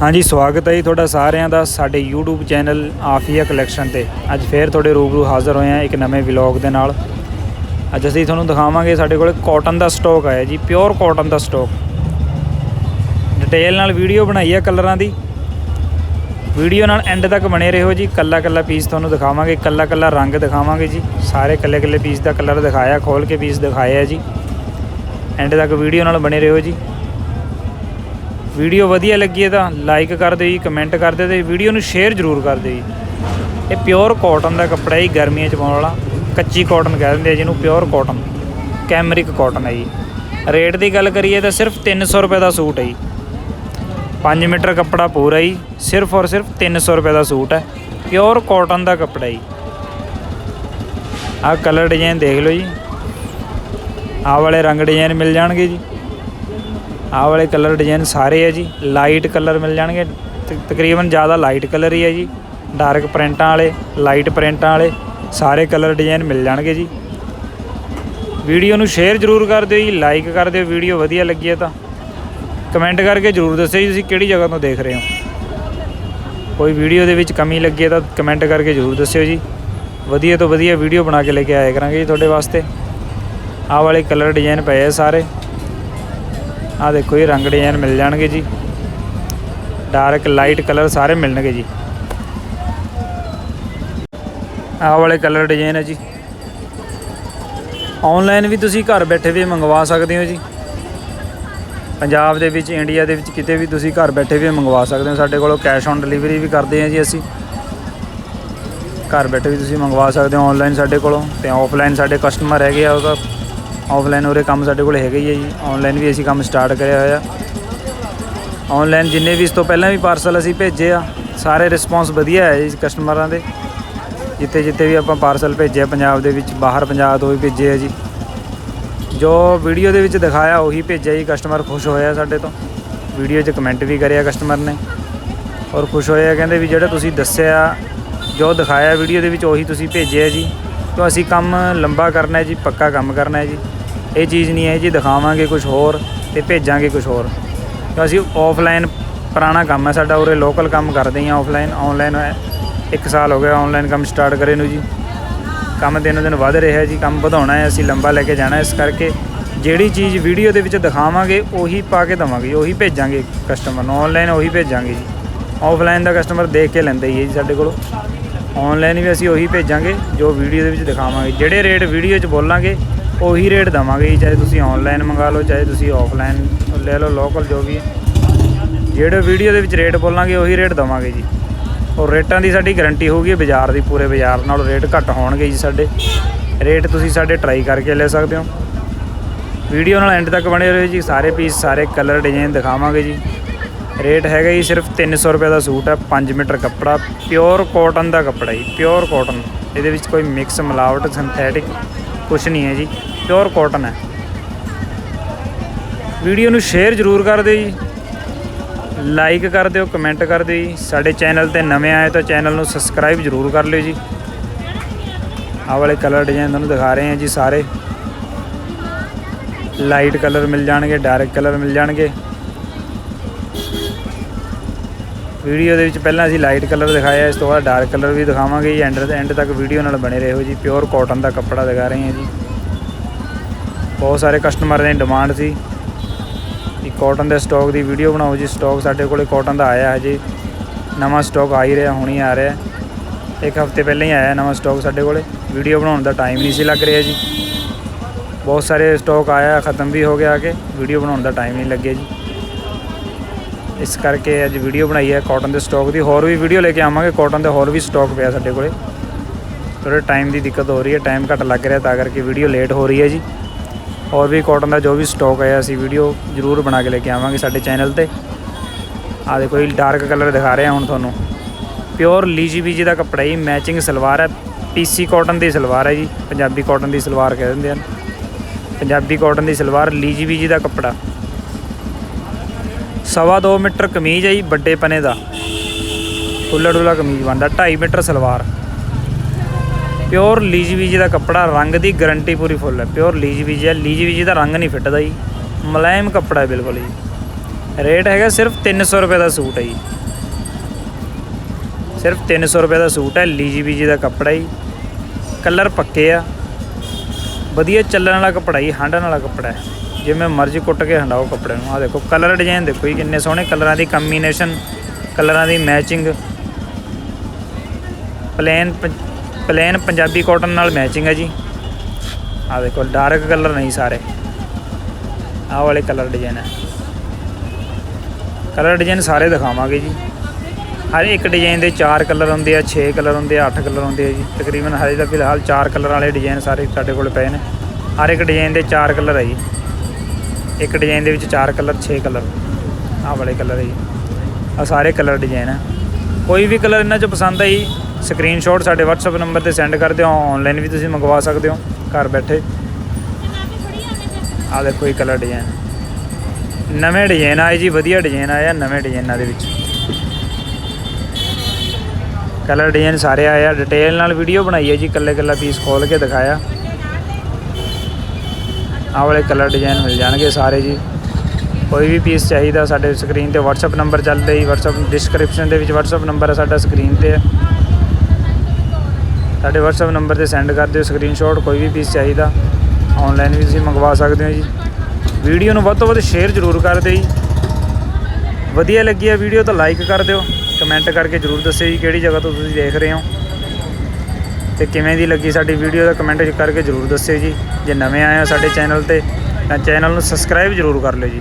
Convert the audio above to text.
ਹਾਂਜੀ, ਸਵਾਗਤ ਹੈ ਜੀ ਤੁਹਾਡਾ ਸਾਰਿਆਂ ਦਾ ਸਾਡੇ YouTube ਚੈਨਲ ਆਫੀਆ ਕਲੈਕਸ਼ਨ ਤੇ। ਅੱਜ ਫੇਰ ਤੁਹਾਡੇ ਰੂਬਰੂ ਹਾਜ਼ਰ ਹੋਏ ਹਾਂ ਇੱਕ ਨਵੇਂ ਵਲੌਗ ਦੇ ਨਾਲ। ਅੱਜ ਅਸੀਂ ਤੁਹਾਨੂੰ ਦਿਖਾਵਾਂਗੇ ਸਾਡੇ ਕੋਲ ਕਾਟਨ ਦਾ ਸਟਾਕ ਆਇਆ ਜੀ ਪਿਓਰ ਕਾਟਨ ਦਾ ਸਟਾਕ ਡਿਟੇਲ ਨਾਲ ਵੀਡੀਓ ਬਣਾਈ ਹੈ ਕਲਰਾਂ ਦੀ। ਵੀਡੀਓ ਨਾਲ ਐਂਡ ਤੱਕ ਬਣੇ ਰਹੋ ਜੀ, ਕੱਲਾ ਕੱਲਾ ਪੀਸ ਤੁਹਾਨੂੰ ਦਿਖਾਵਾਂਗੇ, ਕੱਲਾ ਕੱਲਾ ਰੰਗ ਦਿਖਾਵਾਂਗੇ ਜੀ। ਸਾਰੇ ਕੱਲੇ ਕੱਲੇ ਪੀਸ ਦਾ ਕਲਰ ਦਿਖਾਇਆ, ਖੋਲ ਕੇ ਪੀਸ ਦਿਖਾਇਆ ਜੀ। ਐਂਡ ਤੱਕ ਵੀਡੀਓ ਨਾਲ ਬਣੇ ਰਹੋ ਜੀ। ਵੀਡੀਓ ਵਧੀਆ ਲੱਗੀ ਹੈ ਤਾਂ ਲਾਈਕ ਕਰ ਦਿਓ ਜੀ ਕਮੈਂਟ ਕਰ ਦਿਓ ਤੇ ਵੀਡੀਓ ਨੂੰ ਸ਼ੇਅਰ ਜ਼ਰੂਰ ਕਰ ਦਿਓ ਜੀ। ਇਹ ਪਿਓਰ ਕਾਟਨ ਦਾ ਕੱਪੜਾ ਹੈ ਜੀ, ਗਰਮੀਆਂ 'ਚ ਪਾਉਣ ਵਾਲਾ। ਕੱਚੀ ਕਾਟਨ ਕਹਿ ਦਿੰਦੇ ਆ ਜਿਹਨੂੰ ਪਿਓਰ ਕਾਟਨ ਕੈਮਰਿਕ ਕਾਟਨ ਹੈ ਜੀ। ਰੇਟ ਦੀ ਗੱਲ ਕਰੀਏ ਤਾਂ ਸਿਰਫ 300 ਰੁਪਏ ਦਾ ਸੂਟ ਹੈ ਜੀ। 5 ਮੀਟਰ ਕੱਪੜਾ ਪੂਰਾ ਜੀ, ਸਿਰਫ ਔਰ ਸਿਰਫ 300 ਰੁਪਏ ਦਾ ਸੂਟ ਹੈ। ਪਿਓਰ ਕਾਟਨ ਦਾ ਕੱਪੜਾ ਜੀ। ਆਹ ਕਲਰ ਡਿਜ਼ਾਈਨ ਦੇਖ ਲਓ ਜੀ। ਆਹ ਵਾਲੇ ਰੰਗ ਡਿਜ਼ਾਈਨ ਮਿਲ ਜਾਣਗੇ ਜੀ। ਆਹ ਵਾਲੇ ਕਲਰ ਡਿਜ਼ਾਈਨ ਸਾਰੇ ਹੈ ਜੀ। ਲਾਈਟ ਕਲਰ ਮਿਲ ਜਾਣਗੇ। ਤਕ- ਤਕਰੀਬਨ ਜ਼ਿਆਦਾ ਲਾਈਟ ਕਲਰ ਹੀ ਹੈ ਜੀ। ਡਾਰਕ ਪ੍ਰਿੰਟਾਂ ਵਾਲੇ ਲਾਈਟ ਪ੍ਰਿੰਟਾਂ ਵਾਲੇ ਸਾਰੇ ਕਲਰ ਡਿਜ਼ਾਈਨ ਮਿਲ ਜਾਣਗੇ ਜੀ। ਵੀਡੀਓ ਨੂੰ ਸ਼ੇਅਰ ਜ਼ਰੂਰ ਕਰ ਦਿਓ ਜੀ। ਲਾਈਕ ਕਰ ਦਿਓ। ਵੀਡੀਓ ਵਧੀਆ ਲੱਗੀ ਹੈ ਤਾਂ। ਕਮੈਂਟ ਕਰਕੇ ਜ਼ਰੂਰ ਦੱਸਿਓ ਜੀ ਤੁਸੀਂ ਕਿਹੜੀ ਜਗ੍ਹਾ ਤੋਂ ਦੇਖ ਰਹੇ ਹੋ। ਕੋਈ ਵੀਡੀਓ ਦੇ ਵਿੱਚ ਕਮੀ ਲੱਗੀ ਹੈ ਤਾਂ ਕਮੈਂਟ ਕਰਕੇ ਜ਼ਰੂਰ ਦੱਸਿਓ ਜੀ। ਵਧੀਆ ਤੋਂ ਵਧੀਆ ਵੀਡੀਓ ਬਣਾ ਕੇ ਲੈ ਕੇ ਆਇਆ ਕਰਾਂਗੇ ਜੀ ਤੁਹਾਡੇ ਵਾਸਤੇ। ਆਹ ਵਾਲੇ ਕਲਰ ਡਿਜ਼ਾਈਨ ਪਏ ਆ ਸਾਰੇ। ਆਹ ਦੇਖੋ ਇਹ ਰੰਗ ਡਿਜ਼ਾਈਨ ਮਿਲ ਜਾਣਗੇ ਜੀ। ਡਾਰਕ ਲਾਈਟ ਕਲਰ ਸਾਰੇ ਮਿਲਣਗੇ ਜੀ। ਆਹ ਵਾਲੇ ਕਲਰ ਡਿਜ਼ਾਈਨ ਹੈ ਜੀ। ਆਨਲਾਈਨ ਵੀ ਤੁਸੀਂ ਘਰ ਬੈਠੇ ਵੀ ਮੰਗਵਾ ਸਕਦੇ ਹੋ ਜੀ। ਪੰਜਾਬ ਦੇ ਵਿੱਚ ਇੰਡੀਆ ਦੇ ਵਿੱਚ ਕਿਤੇ ਵੀ ਤੁਸੀਂ ਘਰ ਬੈਠੇ ਵੀ ਮੰਗਵਾ ਸਕਦੇ ਹੋ। ਸਾਡੇ ਕੋਲੋਂ ਕੈਸ਼ ਔਨ ਡਿਲੀਵਰੀ ਵੀ ਕਰਦੇ ਹਾਂ ਜੀ ਅਸੀਂ। ਘਰ ਬੈਠੇ ਵੀ ਤੁਸੀਂ ਮੰਗਵਾ ਸਕਦੇ ਹੋ ਆਨਲਾਈਨ ਸਾਡੇ ਕੋਲੋਂ। ਤੇ ਆਫਲਾਈਨ ਸਾਡੇ ਕਸਟਮਰ ਹੈਗੇ ਆ ਉਹਦਾ। ਆਫਲਾਈਨ ਉਰੇ ਕੰਮ ਸਾਡੇ ਕੋਲ ਹੈਗਾ ਹੀ ਹੈ ਜੀ। ਆਨਲਾਈਨ ਵੀ ਅਸੀਂ ਕੰਮ ਸਟਾਰਟ ਕਰਿਆ ਹੋਇਆ। ਆਨਲਾਈਨ ਜਿੰਨੇ ਵੀ ਇਸ ਤੋਂ ਪਹਿਲਾਂ ਵੀ ਪਾਰਸਲ ਅਸੀਂ ਭੇਜੇ ਆ, ਸਾਰੇ ਰਿਸਪੌਂਸ ਵਧੀਆ ਹੈ ਜੀ ਕਸਟਮਰਾਂ ਦੇ। ਜਿੱਥੇ ਜਿੱਥੇ ਵੀ ਆਪਾਂ ਪਾਰਸਲ ਭੇਜਿਆ, ਪੰਜਾਬ ਦੇ ਵਿੱਚ, ਬਾਹਰ ਪੰਜਾਬ ਤੋਂ ਵੀ ਭੇਜੇ ਆ ਜੀ। ਜੋ ਵੀਡੀਓ ਦੇ ਵਿੱਚ ਦਿਖਾਇਆ, ਉਹੀ ਭੇਜਿਆ ਜੀ। ਕਸਟਮਰ ਖੁਸ਼ ਹੋਇਆ ਸਾਡੇ ਤੋਂ। ਵੀਡੀਓ 'ਚ ਕਮੈਂਟ ਵੀ ਕਰਿਆ ਕਸਟਮਰ ਨੇ। ਔਰ ਖੁਸ਼ ਹੋਇਆ, ਕਹਿੰਦੇ ਵੀ ਜਿਹੜਾ ਤੁਸੀਂ ਦੱਸਿਆ, ਜੋ ਦਿਖਾਇਆ ਵੀਡੀਓ ਦੇ ਵਿੱਚ, ਉਹੀ ਤੁਸੀਂ ਭੇਜਿਆ ਜੀ। ਤਾਂ ਅਸੀਂ ਕੰਮ ਲੰਬਾ ਕਰਨਾ ਹੈ ਜੀ, ਪੱਕਾ ਕੰਮ ਕਰਨਾ ਹੈ ਜੀ। ਇਹ ਚੀਜ਼ ਨਹੀਂ ਹੈ ਜੀ, ਦਿਖਾਵਾਂਗੇ ਕੁਝ ਹੋਰ ਤੇ ਭੇਜਾਂਗੇ ਕੁਝ ਹੋਰ। ਅਸੀਂ ਆਫਲਾਈਨ ਪੁਰਾਣਾ ਕੰਮ ਹੈ, ਸਾਡਾ ਉਰੇ ਲੋਕਲ ਕੰਮ ਕਰਦੇ ਹਾਂ ਆਫਲਾਈਨ ਆਨਲਾਈਨ ਇੱਕ ਸਾਲ ਹੋ ਗਿਆ ਆਨਲਾਈਨ ਕੰਮ ਸਟਾਰਟ ਕਰੇ ਨੂੰ ਜੀ। ਕੰਮ ਦਿਨੋ ਦਿਨ ਵਧ ਰਿਹਾ ਜੀ, ਕੰਮ ਵਧਾਉਣਾ ਹੈ, ਅਸੀਂ ਲੰਬਾ ਲੈ ਕੇ ਜਾਣਾ ਇਸ ਕਰਕੇ ਜਿਹੜੀ ਚੀਜ਼ ਵੀਡੀਓ ਦੇ ਵਿੱਚ ਦਿਖਾਵਾਂਗੇ, ਉਹੀ ਪਾ ਕੇ ਦਵਾਂਗੇ ਉਹੀ ਭੇਜਾਂਗੇ ਕਸਟਮਰ ਨੂੰ। ਆਨਲਾਈਨ ਉਹੀ ਭੇਜਾਂਗੇ ਜੀ। ਆਫਲਾਈਨ ਦਾ ਕਸਟਮਰ ਦੇਖ ਕੇ ਲੈਂਦਾ ਹੀ ਹੈ ਜੀ ਸਾਡੇ ਕੋਲੋਂ। ਆਨਲਾਈਨ ਵੀ ਅਸੀਂ ਉਹੀ ਭੇਜਾਂਗੇ, ਜੋ ਵੀਡੀਓ ਦੇ ਵਿੱਚ ਦਿਖਾਵਾਂਗੇ। ਜਿਹੜੇ ਰੇਟ ਵੀਡੀਓ 'ਚ ਬੋਲਾਂਗੇ ਉਹੀ ਰੇਟ ਦਵਾਂਗੇ ਜੀ, ਚਾਹੇ ਤੁਸੀਂ ਆਨਲਾਈਨ ਮੰਗਾ ਲਓ, ਚਾਹੇ ਤੁਸੀਂ ਆਫਲਾਈਨ ਲੈ ਲਓ ਲੋਕਲ ਜੋ ਵੀ। ਜਿਹੜੇ ਵੀਡੀਓ ਦੇ ਵਿੱਚ ਰੇਟ ਬੋਲਾਂਗੇ, ਉਹੀ ਰੇਟ ਦਵਾਂਗੇ ਜੀ। ਔਰ ਰੇਟਾਂ ਦੀ ਸਾਡੀ ਗਾਰੰਟੀ ਹੋਊਗੀ, ਬਾਜ਼ਾਰ ਦੀ, ਪੂਰੇ ਬਾਜ਼ਾਰ ਨਾਲੋਂ ਰੇਟ ਘੱਟ ਹੋਣਗੇ ਜੀ ਸਾਡੇ। ਰੇਟ ਤੁਸੀਂ ਸਾਡੇ ਟਰਾਈ ਕਰਕੇ ਲੈ ਸਕਦੇ ਹੋ। ਵੀਡੀਓ ਨਾਲ ਐਂਡ ਤੱਕ ਬਣੇ ਰਹੋ ਜੀ, ਸਾਰੇ ਪੀਸ ਸਾਰੇ ਕਲਰ ਡਿਜ਼ਾਈਨ ਦਿਖਾਵਾਂਗੇ ਜੀ। ਰੇਟ ਹੈਗਾ ਜੀ ਸਿਰਫ 300 ਰੁਪਏ ਦਾ ਸੂਟ ਹੈ 5 ਮੀਟਰ ਕੱਪੜਾ ਪਿਓਰ ਕਾਟਨ ਦਾ ਕੱਪੜਾ ਜੀ ਪਿਓਰ ਕਾਟਨ ਇਹਦੇ ਵਿੱਚ ਕੋਈ ਮਿਕਸ ਮਿਲਾਵਟ ਸਿੰਥੈਟਿਕ ਕੁਝ ਨਹੀਂ ਹੈ ਜੀ ਪਿਓਰ ਕਾਟਨ ਹੈ। ਵੀਡੀਓ ਨੂੰ ਸ਼ੇਅਰ ਜ਼ਰੂਰ ਕਰ ਦਿਓ ਜੀ। ਲਾਈਕ ਕਰ ਦਿਓ ਕਮੈਂਟ ਕਰ ਦਿਓ ਜੀ। ਸਾਡੇ ਚੈਨਲ ਤੇ ਨਵੇਂ ਆਏ ਤਾਂ ਚੈਨਲ ਨੂੰ ਸਬਸਕ੍ਰਾਈਬ ਜ਼ਰੂਰ ਕਰ ਲਿਓ ਜੀ। ਆਹ ਵਾਲੇ ਕਲਰ ਡਿਜ਼ਾਈਨ ਤੁਹਾਨੂੰ ਦਿਖਾ ਰਹੇ ਹਾਂ ਜੀ ਸਾਰੇ। ਲਾਈਟ ਕਲਰ ਮਿਲ ਜਾਣਗੇ ਡਾਰਕ ਕਲਰ ਮਿਲ ਜਾਣਗੇ। ਵੀਡੀਓ ਦੇ ਵਿੱਚ ਪਹਿਲਾਂ ਅਸੀਂ ਲਾਈਟ ਕਲਰ ਦਿਖਾਇਆ, ਇਸ ਤੋਂ ਬਾਅਦ ਡਾਰਕ ਕਲਰ ਵੀ ਦਿਖਾਵਾਂਗੇ ਜੀ ਐਂਡ ਐਂਡ ਤੱਕ ਵੀਡੀਓ ਨਾਲ ਬਣੇ ਰਹੋ ਜੀ ਪਿਓਰ ਕਾਟਨ ਦਾ ਕੱਪੜਾ ਦਿਖਾ ਰਹੇ ਹਾਂ ਜੀ। ਬਹੁਤ ਸਾਰੇ ਕਸਟਮਰ ਦੀ ਡਿਮਾਂਡ ਸੀ ਕਿ ਕਾਟਨ ਦੇ ਸਟਾਕ ਦੀ ਵੀਡੀਓ ਬਣਾਓ ਜੀ ਸਟਾਕ ਸਾਡੇ ਕੋਲੇ ਕਾਟਨ ਦਾ ਆਇਆ ਹਜੇ, ਨਵਾਂ ਸਟਾਕ ਆ ਹੀ ਰਿਹਾ, ਹੁਣੀ ਆ ਰਿਹਾ। ਇੱਕ ਹਫ਼ਤੇ ਪਹਿਲਾਂ ਹੀ ਆਇਆ ਨਵਾਂ ਸਟਾਕ ਸਾਡੇ ਕੋਲੇ ਵੀਡੀਓ ਬਣਾਉਣ ਦਾ ਟਾਈਮ ਨਹੀਂ ਸੀ ਲੱਗ ਰਿਹਾ ਜੀ। ਬਹੁਤ ਸਾਰੇ ਸਟਾਕ ਆਇਆ, ਖਤਮ ਵੀ ਹੋ ਗਿਆ ਕਿ ਵੀਡੀਓ ਬਣਾਉਣ ਦਾ ਟਾਈਮ ਨਹੀਂ ਲੱਗਿਆ ਜੀ। ਇਸ ਕਰਕੇ ਅੱਜ ਵੀਡੀਓ ਬਣਾਈ ਹੈ ਕਾਟਨ ਦੇ ਸਟਾਕ ਦੀ। ਹੋਰ ਵੀ ਵੀਡੀਓ ਲੈ ਕੇ ਆਵਾਂਗੇ ਕਾਟਨ ਦੇ ਹੋਰ ਵੀ ਸਟਾਕ ਪਿਆ ਸਾਡੇ ਕੋਲੇ। ਥੋੜੇ ਟਾਈਮ ਦੀ ਦਿੱਕਤ ਹੋ ਰਹੀ ਹੈ ਟਾਈਮ ਘੱਟ ਲੱਗ ਰਿਹਾ, ਤਾਂ ਕਰਕੇ ਵੀਡੀਓ ਲੇਟ ਹੋ ਰਹੀ ਹੈ ਜੀ। ਹੋਰ ਵੀ ਕਾਟਨ ਦਾ ਜੋ ਵੀ ਸਟਾਕ ਆਇਆ, ਅਸੀਂ ਵੀਡੀਓ ਜ਼ਰੂਰ ਬਣਾ ਕੇ ਲੈ ਕੇ ਆਵਾਂਗੇ ਸਾਡੇ ਚੈਨਲ ਤੇ। ਆ ਦੇਖੋ ਇਹ ਡਾਰਕ ਕਲਰ ਦਿਖਾ ਰਿਹਾ ਹੁਣ ਤੁਹਾਨੂੰ। ਪਿਓਰ ਲੀਜੀ ਬੀਜੀ ਦਾ ਕੱਪੜਾ ਜੀ ਮੈਚਿੰਗ ਸਲਵਾਰ ਹੈ। ਪੀਸੀ ਕਾਟਨ ਦੀ ਸਲਵਾਰ ਹੈ ਜੀ, ਪੰਜਾਬੀ ਕਾਟਨ ਦੀ ਸਲਵਾਰ ਕਹਿ ਦਿੰਦੇ ਹਨ। ਪੰਜਾਬੀ ਕਾਟਨ ਦੀ ਸਲਵਾਰ ਲੀਜੀ ਬੀਜੀ ਦਾ ਕੱਪੜਾ। ਸਵਾ 2 ਮੀਟਰ ਕਮੀਜ਼ ਹੈ ਜੀ, ਵੱਡੇ ਪਨੇ ਦਾ। ਖੁੱਲਾ ਡੁੱਲਾ ਕਮੀਜ਼ ਬਣਦਾ 2.5 ਮੀਟਰ ਸਲਵਾਰ। ਪਿਓਰ ਲੀਜਵੀਜੀ ਦਾ ਕੱਪੜਾ ਰੰਗ ਦੀ ਗਾਰੰਟੀ ਪੂਰੀ ਫੁੱਲ ਹੈ। ਪਿਓਰ ਲੀਜਵੀਜੀ ਹੈ ਲੀਜਵੀਜੀ ਦਾ ਰੰਗ ਨਹੀਂ ਫਿੱਟਦਾ ਜੀ। ਮੁਲਾਇਮ ਕੱਪੜਾ ਹੈ ਬਿਲਕੁਲ ਜੀ। ਰੇਟ ਹੈਗਾ ਸਿਰਫ 300 ਰੁਪਏ ਦਾ ਸੂਟ ਹੈ ਜੀ। ਸਿਰਫ 300 ਰੁਪਏ ਦਾ ਸੂਟ ਹੈ, ਲੀਜੀ ਬੀਜੀ ਦਾ ਕੱਪੜਾ ਜੀ। ਕਲਰ ਪੱਕੇ ਆ। ਵਧੀਆ ਚੱਲਣ ਵਾਲਾ ਕੱਪੜਾ ਜੀ, ਹੰਡਣ ਵਾਲਾ ਕੱਪੜਾ ਹੈ। ਜਿਵੇਂ ਮਰਜ਼ੀ ਕੁੱਟ ਕੇ ਹੰਡਾਓ ਕੱਪੜੇ ਨੂੰ। ਆ ਦੇਖੋ ਕਲਰ ਡਿਜ਼ਾਈਨ ਦੇਖੋ ਜੀ, ਕਿੰਨੇ ਸੋਹਣੇ ਕਲਰਾਂ ਦੀ ਕੰਬੀਨੇਸ਼ਨ ਕਲਰਾਂ ਦੀ matching plain plain Punjabi cotton ਨਾਲ ਮੈਚਿੰਗ ਹੈ ਜੀ। ਆ ਦੇਖੋ ਡਾਰਕ ਕਲਰ ਨਹੀਂ ਸਾਰੇ। ਆਹ ਵਾਲੇ ਕਲਰ ਡਿਜ਼ਾਈਨ ਹੈ। ਕਲਰ ਡਿਜ਼ਾਈਨ ਸਾਰੇ ਦਿਖਾਵਾਂਗੇ ਜੀ। ਹਰ ਇੱਕ ਡਿਜ਼ਾਈਨ ਦੇ 4 ਕਲਰ ਹੁੰਦੇ ਆ 6 ਕਲਰ ਹੁੰਦੇ ਆ 8 ਕਲਰ ਹੁੰਦੇ ਆ ਜੀ। ਤਕਰੀਬਨ ਹਜੇ ਤਾਂ ਫਿਲਹਾਲ 4 ਕਲਰ ਵਾਲੇ ਡਿਜ਼ਾਈਨ ਸਾਰੇ ਸਾਡੇ ਕੋਲ ਪਏ ਨੇ। ਹਰ ਇੱਕ ਡਿਜ਼ਾਈਨ ਦੇ 4 ਕਲਰ ਹੈ ਜੀ। ਇੱਕ ਡਿਜ਼ਾਈਨ ਦੇ ਵਿੱਚ ਚਾਰ ਕਲਰ 6 ਕਲਰ। ਆਹ ਵਾਲੇ ਕਲਰ ਹੈ ਜੀ। ਆ ਸਾਰੇ ਕਲਰ ਡਿਜ਼ਾਈਨ ਹੈ। ਕੋਈ ਵੀ ਕਲਰ ਇਹਨਾਂ ਚੋਂ ਪਸੰਦ ਆਈ ਸਕਰੀਨਸ਼ਾਟ ਸਾਡੇ WhatsApp ਨੰਬਰ ਤੇ ਸੈਂਡ ਕਰ ਦਿਓ ਆਨਲਾਈਨ ਵੀ ਤੁਸੀਂ ਮੰਗਵਾ ਸਕਦੇ ਹੋ, ਘਰ ਬੈਠੇ। ਆ ਦੇਖੋ ਇਹ ਕਲਰ ਡਿਜ਼ਾਈਨ। ਨਵੇਂ ਡਿਜ਼ਾਈਨ ਆਏ ਜੀ, ਵਧੀਆ ਡਿਜ਼ਾਈਨ ਆਏ ਆ ਨਵੇਂ ਡਿਜ਼ਾਈਨਾਂ ਦੇ ਵਿੱਚ। ਕਲਰ ਡਿਜ਼ਾਈਨ ਸਾਰੇ ਆਏ ਆ। ਡਿਟੇਲ ਨਾਲ ਵੀਡੀਓ ਬਣਾਈ ਹੈ ਜੀ ਕੱਲੇ ਕੱਲਾ ਪੀਸ ਖੋਲ ਕੇ ਦਿਖਾਇਆ। ਆਹ ਵਾਲੇ ਕਲਰ ਡਿਜ਼ਾਈਨ ਮਿਲ ਜਾਣਗੇ ਸਾਰੇ ਜੀ। ਕੋਈ ਵੀ ਪੀਸ ਚਾਹੀਦਾ ਸਾਡੇ ਸਕਰੀਨ ਤੇ WhatsApp ਨੰਬਰ ਚੱਲਦਾ ਜੀ, WhatsApp ਡਿਸਕ੍ਰਿਪਸ਼ਨ ਦੇ ਵਿੱਚ WhatsApp ਨੰਬਰ ਹੈ ਸਾਡਾ ਸਕਰੀਨ ਤੇ। ਹੈ ਸਾਡੇ WhatsApp ਨੰਬਰ ਤੇ ਸੈਂਡ ਕਰ ਦਿਓ ਸਕਰੀਨਸ਼ਾਟ ਕੋਈ ਵੀ ਪੀਸ ਚਾਹੀਦਾ। ਆਨਲਾਈਨ ਵੀ ਤੁਸੀਂ ਮੰਗਵਾ ਸਕਦੇ ਹੋ ਜੀ। ਵੀਡੀਓ ਨੂੰ ਵੱਧ ਤੋਂ ਵੱਧ ਸ਼ੇਅਰ ਜ਼ਰੂਰ ਕਰ ਦਿਓ ਜੀ। ਵਧੀਆ ਲੱਗੀ ਹੈ ਵੀਡੀਓ ਤਾਂ ਲਾਈਕ ਕਰ ਦਿਓ। ਕਮੈਂਟ ਕਰਕੇ ਜ਼ਰੂਰ ਦੱਸਿਓ ਜੀ ਕਿਹੜੀ ਜਗ੍ਹਾ ਤੋਂ ਤੁਸੀਂ ਦੇਖ ਰਹੇ ਹੋ। ਤੇ ਕਿਵੇਂ ਦੀ ਲੱਗੀ ਸਾਡੀ ਵੀਡੀਓ ਦਾ ਕਮੈਂਟ ਕਰਕੇ ਜ਼ਰੂਰ ਦੱਸਿਓ ਜੀ। ਜੇ ਨਵੇਂ ਆਏ ਹੋ ਸਾਡੇ ਚੈਨਲ ਤੇ, ਤਾਂ ਚੈਨਲ ਨੂੰ ਸਬਸਕ੍ਰਾਈਬ ਜ਼ਰੂਰ ਕਰ ਲਿਓ ਜੀ।